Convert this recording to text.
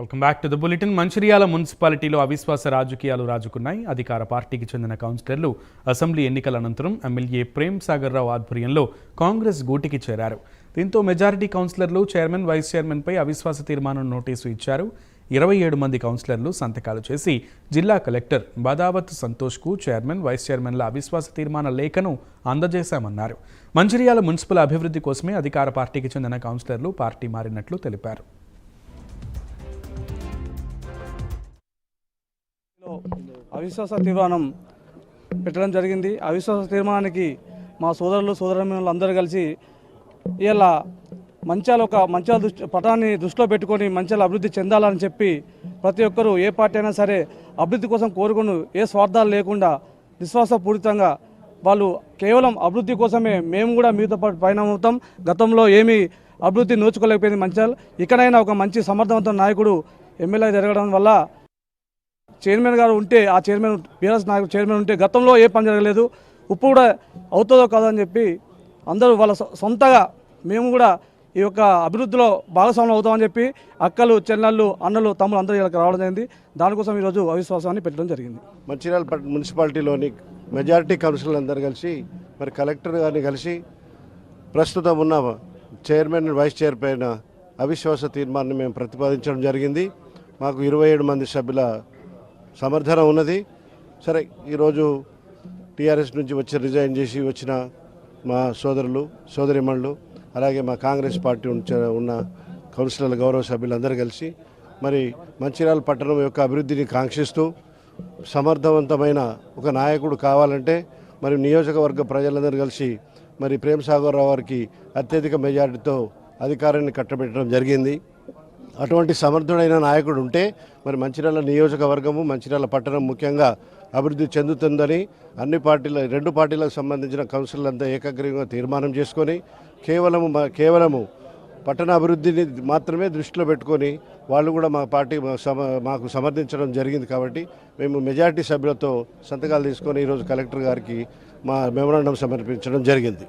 Welcome back to the bulletin Mancherial మున్సిపాలిటీలో అవిశ్వాస రాజకీయాలు రాజుకున్నాయి. అధికార పార్టీకి చెందిన కౌన్సిలర్లు అసెంబ్లీ ఎన్నికల అనంతరం ఎమ్మెల్యే ప్రేమ్ సాగర్ రావు ఆధ్వర్యంలో కాంగ్రెస్ గూటికి చేరారు. దీంతో మెజారిటీ కౌన్సిలర్లు చైర్మన్ వైస్ చైర్మన్పై అవిశ్వాస తీర్మానం నోటీసు ఇచ్చారు. ఇరవై ఏడు మంది కౌన్సిలర్లు సంతకాలు చేసి జిల్లా కలెక్టర్ బదావత్ సంతోష్కు చైర్మన్ వైస్ చైర్మన్ల అవిశ్వాస తీర్మాన లేఖను అందజేశామన్నారు. మంచిర్యాల మున్సిపల్ అభివృద్ధి కోసమే అధికార పార్టీకి చెందిన కౌన్సిలర్లు పార్టీ మారినట్లు తెలిపారు. అవిశ్వాస తీర్మానం పెట్టడం జరిగింది. అవిశ్వాస తీర్మానానికి మా సోదరులు సోదరమణులు అందరూ కలిసి ఇలా మంచాల ఒక మంచాల దృష్టి పటాన్ని దృష్టిలో పెట్టుకొని మంచాల అభివృద్ధి చెందాలని చెప్పి ప్రతి ఒక్కరూ ఏ పార్టీ అయినా సరే అభివృద్ధి కోసం కోరుకుని ఏ స్వార్థాలు లేకుండా విశ్వాసపూరితంగా వాళ్ళు కేవలం అభివృద్ధి కోసమే మేము కూడా మీతో పాటు పైన అవుతాం గతంలో ఏమీ అభివృద్ధి నోచుకోలేకపోయింది మంచాల్. ఇక్కడైనా ఒక మంచి సమర్థవంతం నాయకుడు ఎమ్మెల్యే జరగడం వల్ల చైర్మన్ గారు ఉంటే ఆ చైర్మన్ బీఆర్ఎస్ నాయకుడు చైర్మన్ ఉంటే గతంలో ఏ పని జరగలేదు. ఇప్పుడు కూడా అవుతుందో కాదని చెప్పి అందరూ వాళ్ళ సొ- సొంతగా మేము కూడా ఈ యొక్క అభివృద్ధిలో భాగస్వాములు అవుతామని చెప్పి అక్కలు చెల్లెళ్ళు అన్నలు తమ్ములు అందరూ ఇక్కడికి రావడం జరిగింది. దానికోసం ఈరోజు అవిశ్వాసాన్ని పెట్టడం జరిగింది. మంచిర్యాల మున్సిపాలిటీలోని మెజారిటీ కౌన్సిలర్ అందరు కలిసి మరి కలెక్టర్ గారిని కలిసి ప్రస్తుతం ఉన్న చైర్మన్ వైస్ చైర్మన్ అవిశ్వాస తీర్మానాన్ని మేము ప్రతిపాదించడం జరిగింది. మాకు ఇరవై ఏడు మంది సభ్యుల సమర్థన ఉన్నది. సరే ఈరోజు టీఆర్ఎస్ నుంచి వచ్చి రిజైన్ చేసి వచ్చిన మా సోదరులు సోదరిమణులు అలాగే మా కాంగ్రెస్ పార్టీ ఉంచ ఉన్న కౌన్సిలర్ల గౌరవ సభ్యులందరూ కలిసి మరి మంచిర్యాల పట్టణం యొక్క అభివృద్ధిని కాంక్షిస్తూ సమర్థవంతమైన ఒక నాయకుడు కావాలంటే మరి నియోజకవర్గ ప్రజలందరూ కలిసి మరి ప్రేమ్ సాగర్ రావు గారికి అత్యధిక మెజారిటీతో అధికారాన్ని కట్టబెట్టడం జరిగింది. అటువంటి సమర్థుడైన నాయకుడు ఉంటే మరి మంచిర్యాల నియోజకవర్గము మంచిర్యాల పట్టణం ముఖ్యంగా అభివృద్ధి చెందుతుందని అన్ని పార్టీల రెండు పార్టీలకు సంబంధించిన కౌన్సిలర్లంతా ఏకగ్రీవంగా తీర్మానం చేసుకొని కేవలము కేవలము పట్టణ అభివృద్ధిని మాత్రమే దృష్టిలో పెట్టుకొని వాళ్ళు కూడా మా పార్టీ మా సమ మాకు సమర్థించడం జరిగింది కాబట్టి మేము మెజార్టీ సభ్యులతో సంతకాలు తీసుకొని ఈరోజు కలెక్టర్ గారికి మా మెమరాండం సమర్పించడం జరిగింది.